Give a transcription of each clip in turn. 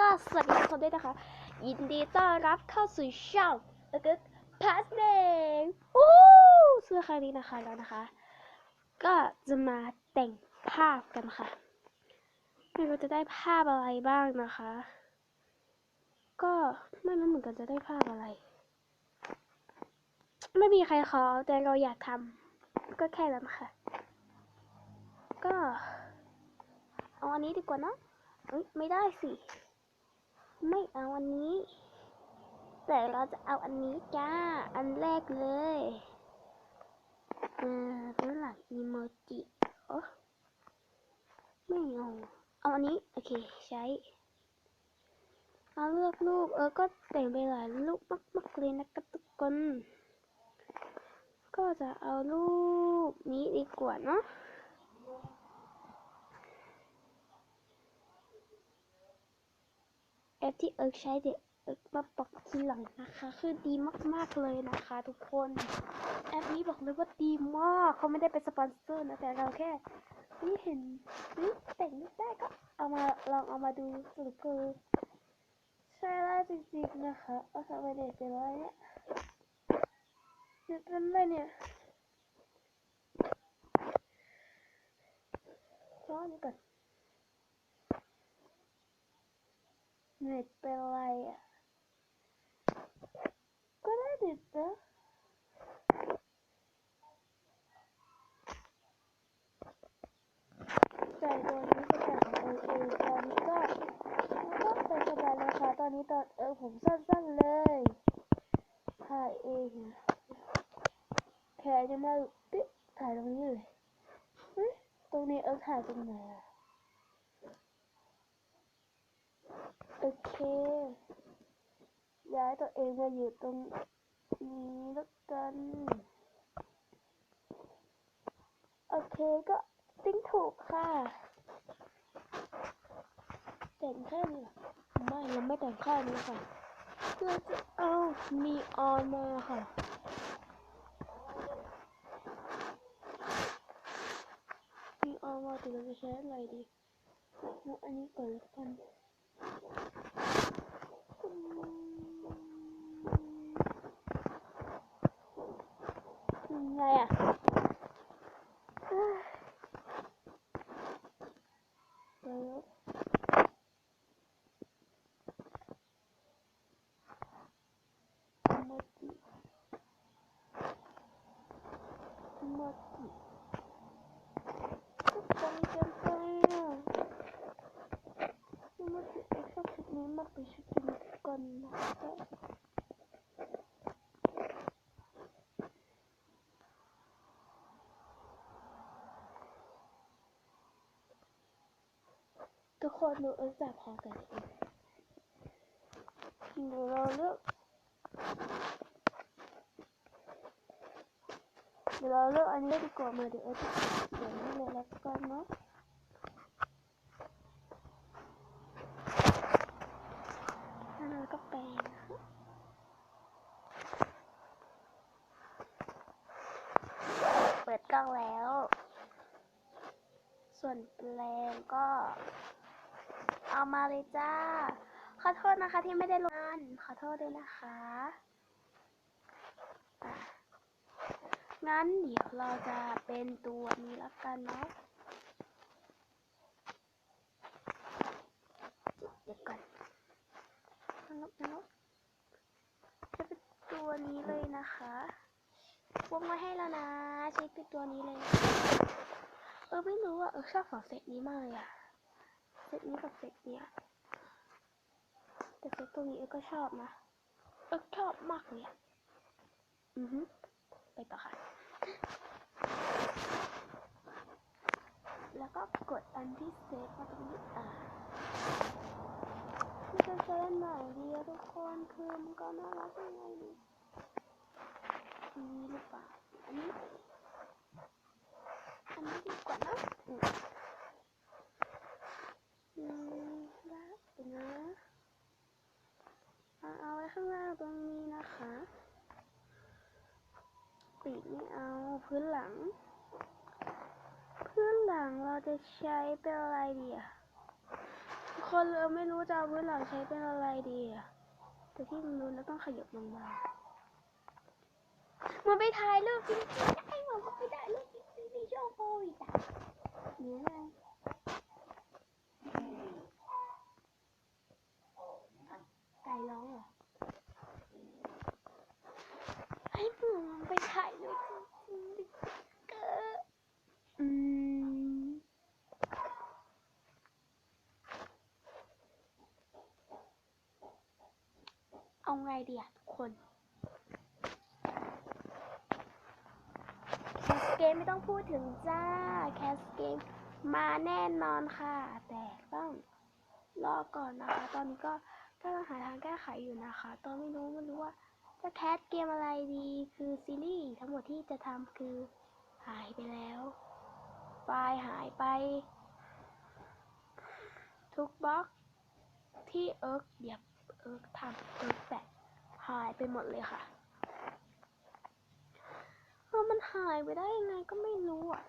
ก็สวัสดีทุกคนด้วยนะคะ ยินดีต้อนรับเข้าสู่ช่องเอ g พาสเดย์วู้สื้อครั้งนี้นะคะแล้วนะคะ ก็จะมาแต่งภาพกันค่ะ ไม่รู้จะได้ภาพอะไรบ้างนะคะ ก็ไม่รู้เหมือนกันจะได้ภาพอะไร ไม่มีใครขอแต่เราอยากทำก็แค่นั้นค่ะ ก็เอาอันนี้ดีกว่าเนะ เอ้ยไม่ได้สิ ไม่เอาอันนี้ แต่เราจะเอาอันนี้จ้า อันแรกเลยเออเป็นหลักอีโมจิโอ้ไม่เอาเอาอันนี้ โอเคใช้เอาเลือกรูปเออก็แต่งไปหลายรูปมากๆเลยนะครับทุกคน ก็จะเอารูปนี้ดีกว่าเนาะ แอปที่เอิร์กใช้เดี๋ยวเอิร์กมาบอกทีหลังนะคะ คือดีมากๆเลยนะคะ ทุกคน แอปนี้บอกเลยว่าดีมากเขาไม่ได้เป็นสปอนเซอร์นะแต่เราแค่นี่เห็นนี่แต่งไม่ได้ก็เอามาลองเอามาดูสรุปคือใช่แล้วจริงๆนะคะเอาทำไมเด็กเป็นไรเนี่ยเด็กเป็นไรเนี่ยร้อนก่อน เน็ตเป็นไรอะ ก็ได้เน็ตนะใส่ตัวนี้ก็ใส่ของเอเองตอนนี้ก็ก็เป็นสบายเลยค่ะตอนนี้ตอนเออผมสั้นๆเลยถ่ายเองแขนจะมาปิ๊ถ่ายตรงนี้เลยเฮ้ยตรงนี้เออถ่ายตรงไหนอะ โอเค ย้ายตัวเองมาอยู่ตรงนี้แล้วกัน โอเคก็ติ้งถูกค่ะ แต่งแค่นี้เหรอไม่เราไม่แต่งแค่นี้ค่ะเราจะเอานีออนมาค่ะนีออนมาแต่เราจะใช้อะไรดีเอาอันนี้ก่อนแล้วกัน ไงอะเดี๋ยวโมจิโมจิก็ตรงกันไปอะโมจิไอ้ชอบชุด นี้มากเป็นชุดนี้ก่อนนะคะทุกคนดูเอิร์กแบบพอกันเองเดี๋ยวเราเลือ ก็แปลงเปิดกล้องแล้ว ส่วนแปลงก็ เอามาเลยจ้า ขอโทษนะคะที่ไม่ได้ลงานขอโทษด้วยนะคะะงั้นเดี๋ยวเราจะเป็นตัวนี้ล้วกันเนาะเดี๋ยวก่อน นกนกจะเป็นตัวนี้เลยนะคะวงไว้ให้แล้วนะ ใช้เป็นตัวนี้เลย เออไม่รู้อะเออชอบสองเซตนี้มากเลยอะ เซตนี้กับเซตเนี้ยแต่เซตตรงนี้เออก็ชอบนะ เออชอบมากเลยอะ อือฮึไปต่อค่ะ แล้วก็กดอันที่เซฟมาตรงนี้อ่า จะใช้อันไหนดีอะทุกคนคือมันก็น่ารักยังไงนี่นี่หรือเปล่าอันนี้อันนี้ดีกว่านะอืมแล้วเดี๋ยวนะเอาไว้ข้างล่างตรงนี้นะคะปีกไม่เอาพื้นหลัง พื้นหลังเราจะใช้เป็นอะไรดีอะ คนเราไม่รู้จะเอาพื้นหลังใช้เป็นอะไรดีอะแต่ที่มันรู้แล้วต้องขยับลงมามันไปถ่ายรูปจริงๆได้มันก็ไปถ่ายรูปจริงๆในช่องโควิดอะเนี่ยไงไก่ร้องเหรอให้หมูมันไปถ่ายรูปจริงๆเกออืม เอาไงดีอะทุกคนแคสเกมไม่ต้องพูดถึงจ้า แคสเกมมาแน่นอนค่ะ แต่ต้องรอก่อนนะคะ ตอนนี้ก็กำลังหาทางแก้ไขอยู่นะคะ ตอนไม่รู้ไม่รู้ว่าจะแคสเกมอะไรดี คือซีรีส์ทั้งหมดที่จะทำคือหายไปแล้วไฟล์หายไป ทุกบล็อกที่เอิร์กเดี๋ยว เอิร์กทำเอิร์กแปะหายไปหมดเลยค่ะเออมันหายไปได้ยังไงก็ไม่รู้อะ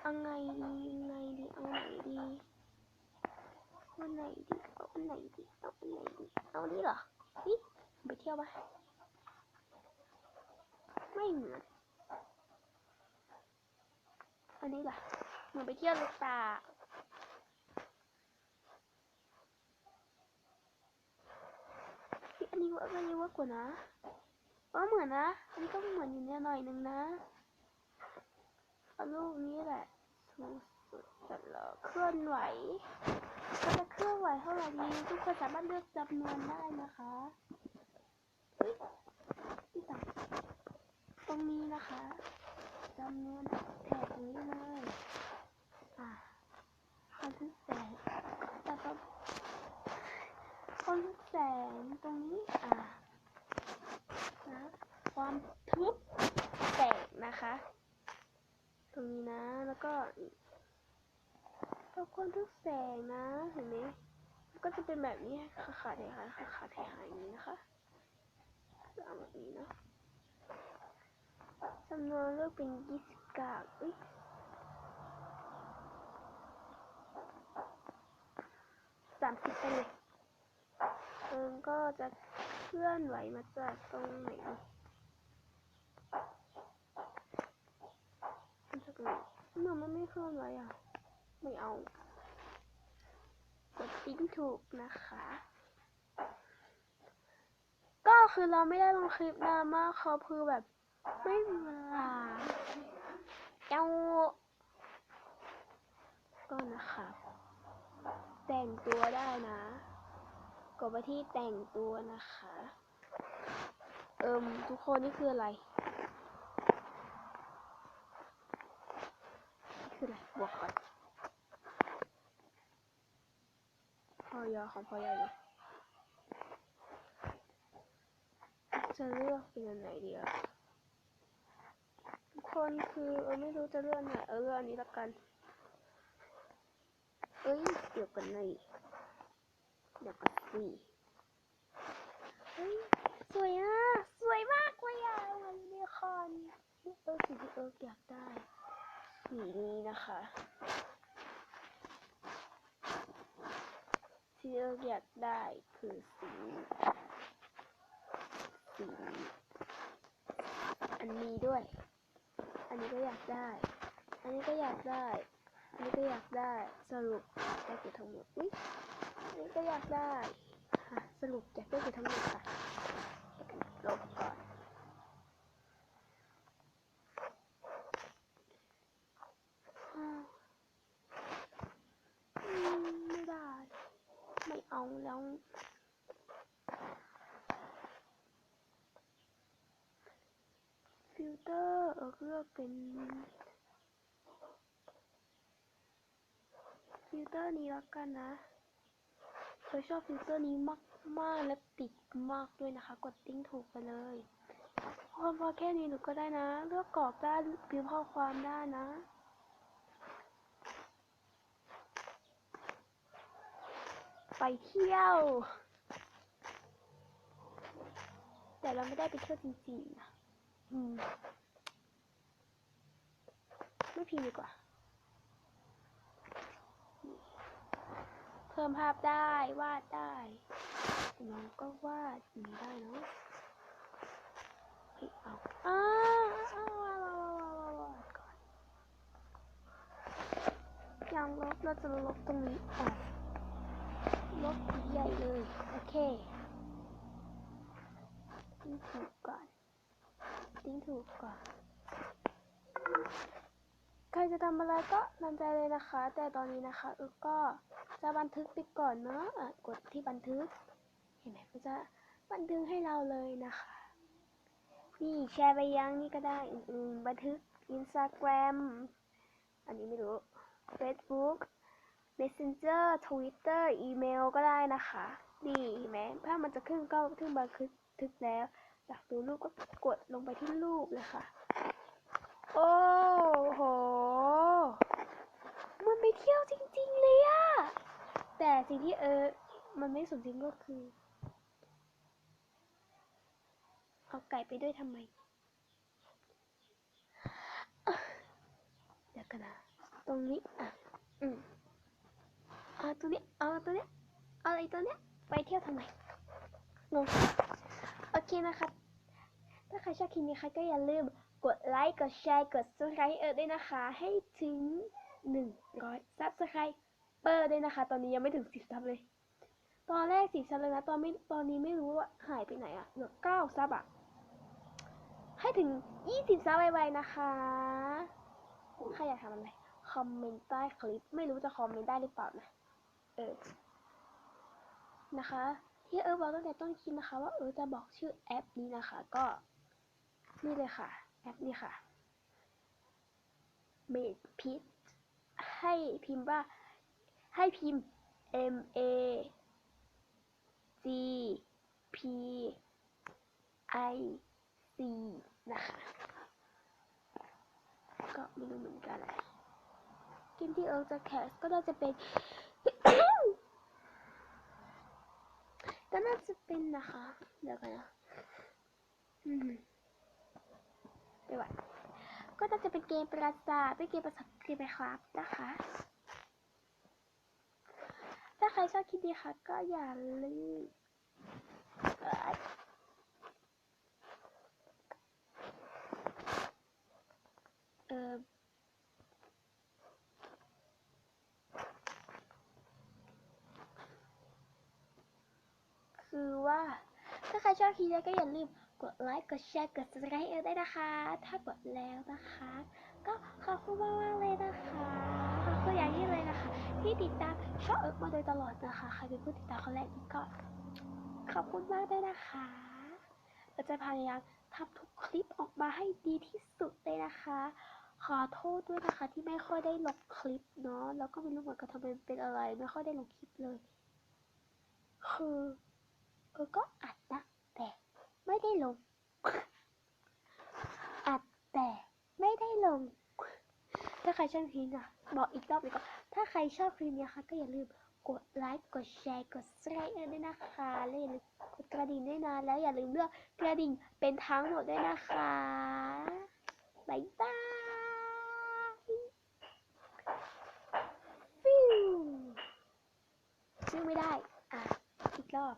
เอาไงดีไงดีเอาไหนดีเอาไหนดีเอาอันไหนดีเอาอันไหนดีเอานี้เหรอนี่ไปเที่ยวปะไม่เหมือนอันนี้ล่ะเหมือนไปเที่ยวลูกตา อันนี้ว่าอันนี้ว่ากว่านะว่าเหมือนนะ อันนี้ก็เหมือนอยู่เนี่ยหน่อยนึงนะเอารูปนี้แหละสูงสุดเร็จแล้วเคลื่อนไหวก็จะเคลื่อนไหวเท่าไหร่ดีทุกคนสามารถเลือกจำนวนได้นะคะเฮ้ยที่ต่ำตรงนี้นะคะจำนวนแถบนี้เลยอะความทึบแสงแต่ก็ ความแสงตรงนี้อ่านะความทึบแสงนะคะ ตรงนี้นะแล้วก็แล้วความทึบแสงนะเห็นไหมก็จะเป็นแบบนี้ขาขาดหายขาขาดหายอย่างนี้นะคะเอาแบบนี้นะจำนวนเลือกเป็นยี่สิบเก้าเอ้ยสามสิบไปเลย อิงก็จะเคลื่อนไหวมาจากตรงไหนมาจากไหนเมื่อมันไม่เคลื่อนไหวอะ ไม่เอากดติ้งถูกนะคะ ก็คือเราไม่ได้ลงคลิปนานมากเขาคือแบบ ไม่มีเวลาเจ้าก็นะคะ แต่งตัวได้นะ กดไปที่แต่งตัวนะคะ เอิมทุกคนนี่คืออะไรคืออะไรบวกก่อนพอยอของพอยอยู่จะเลือกเป็นอันไหนดีอะทุกคนคือเออไม่รู้จะเลือกไหนเออเลือกอันนี้ละกัน เอ้ยเดี๋ยวกันหน่อย นสิเฮ้ยสวยอะ สวยมากเลยอะเหมือนยูนิคอร์นเออสีที่เอออยากได้สีนี้นะคะที่เอออยากได้คือสีสีอันนี้ด้วย อันนี้ก็อยากได้ อันนี้ก็อยากได้ อันนี้ก็อยากได้ สรุปได้กี่ทั้งหมดอุ๊ยอันนี้ก็อยากได้ สรุปอยากได้กี่ทั้งหมดค่ะลบก่อนอ้าไม่ได้ ไม่เอาแล้วฟิลเตอร์เออเลือกเป็นฟิลเตอร์นี้แล้วกันนะ ยชอบฟิลเตอร์นี้มากมากๆและติดมากด้วยนะคะ กดติ้งถูกไปเลยพอพอแค่นี้หนูก็ได้นะ เลือกกรอบได้พิมพ์ข้อความได้นะไปเที่ยว แต่เราไม่ได้ไปเที่ยวจริงๆนะ อืม ไม่พิมพ์ดีกว่า เพิ่มภาพได้วาดได้น้องก็วาดอย่างนี้ได้เนาะเฮ้ยเอาอ้าวอ้าววาดวาดวาดวาดวาวก่อนยังลบเราจะลบตรงนี้ออกลบใหญ่เลย โอเคทิ้งถูกก่อนทิ้งถูกก่อนใครจะทำอะไรก็นำใจเลยนะคะ แต่ตอนนี้นะคะเออก็ จะบันทึกไปก่อนเนาะกดที่บันทึก เห็นไหมก็จะบันทึกให้เราเลยนะคะ นี่แชร์ไปยังนี่ก็ได้อืนบันทึก Instagram อันนี้ไม่รู้ Facebook Messenger Twitter อีเมลก็ได้นะคะนี่เห็นไหมถ้ามันจะขึ้นก็ขึ้นบันทึกแล้วอยากดูรูปก็กดลงไปที่รูปเลยค่ะ โอ้โห มันไปเที่ยวจริง แต่สิ่งที่เออ มันไม่สมจริงก็คือ เอาไก่ไปด้วยทำไม เดี๋ยวกันนะ ตรงนี้ อะ อืมเอาตัวนี้ เอาตัวเนี้ยเอาอะไรตัวเนี้ย ไปเที่ยวทำไมงงโอเคนะคะถ้าใครชอบคลิปนี้ค่ะก็อย่าลืมกดไลค์ กดแชร์ กด subscribe เออด้วยนะคะ ให้ถึง 100 subscribe เปอร์ด้วยนะคะ ตอนนี้ยังไม่ถึง10ซับเลย ตอนแรก10ซับเลยนะ ตอนไม่ตอนนี้ไม่รู้ว่าหายไปไหนอะเหลือ9ซับอะให้ถึง20ซับไวๆนะคะใครอยากทำอะไรคอมเมนต์ใต้คลิป ไม่รู้จะคอมเมนต์ได้หรือเปล่านะ เออ นะคะ ที่เออบอกตั้งแต่ต้นคลิปนะคะ ว่าเออจะบอกชื่อแอปนี้นะคะ ก็นี่เลยค่ะ แอปนี้ค่ะ Made Pit ให้พิมพ์ว่า ให้พิมพ์ M A G P I C นะคะ ก็ไม่รู้เหมือนกันเกมที่เอิร์กจะแคสก็น่าจะเป็น ก็น่าจะเป็นนะคะ เดี๋ยวกันนะอืมไปวัดก็น่าจะเป็นเกมประสาทเป็นเกมประสาทเกมไปครับนะคะ ถ้าใครชอบคลิปนี้ค่ะ ก็อย่าลืมเอ่อเอ่อคือว่า ถ้าใครชอบคลิปนี้ก็อย่าลืมกดไลค์ กดแชร์ กด subscribe เออได้นะคะ ถ้ากดแล้วนะคะ ก็ขอบคุณมากมากๆเลยนะคะ ขอบคุณอย่างยิ่งเลยนะคะ ที่ติดตามช่องเอิร์กมาโดยตลอดนะคะใครเป็นผู้ติดตามคนแรกนี่ก็ขอบคุณมากด้วยนะคะเราจะพยายามทำทุกคลิปออกมาให้ดีที่สุดเลยนะคะ ขอโทษด้วยนะคะ ที่ไม่ค่อยได้ลงคลิปเนาะแล้วก็ไม่รู้เหมือนกันทำไมเป็นอะไร ไม่ค่อยได้ลงคลิปเลย คือเออก็อัดนะแต่ไม่ได้ลง อัดแต่ไม่ได้ลง ถ้าใครชอบคลิปนะบอกอีกรอบอีกรอบถ้าใครชอบคลิปนี้ค่ะก็อย่าลืมกดไลค์กดแชร์กด subscribe ด้วยนะคะแล้วอย่าลืมกดกระดิ่งด้วยนะแล้วอย่าลืมเลือกกระดิ่งเป็นทั้งหมดด้วยนะคะบายบายฟิวชื่อไม่ได้อะอีกรอบ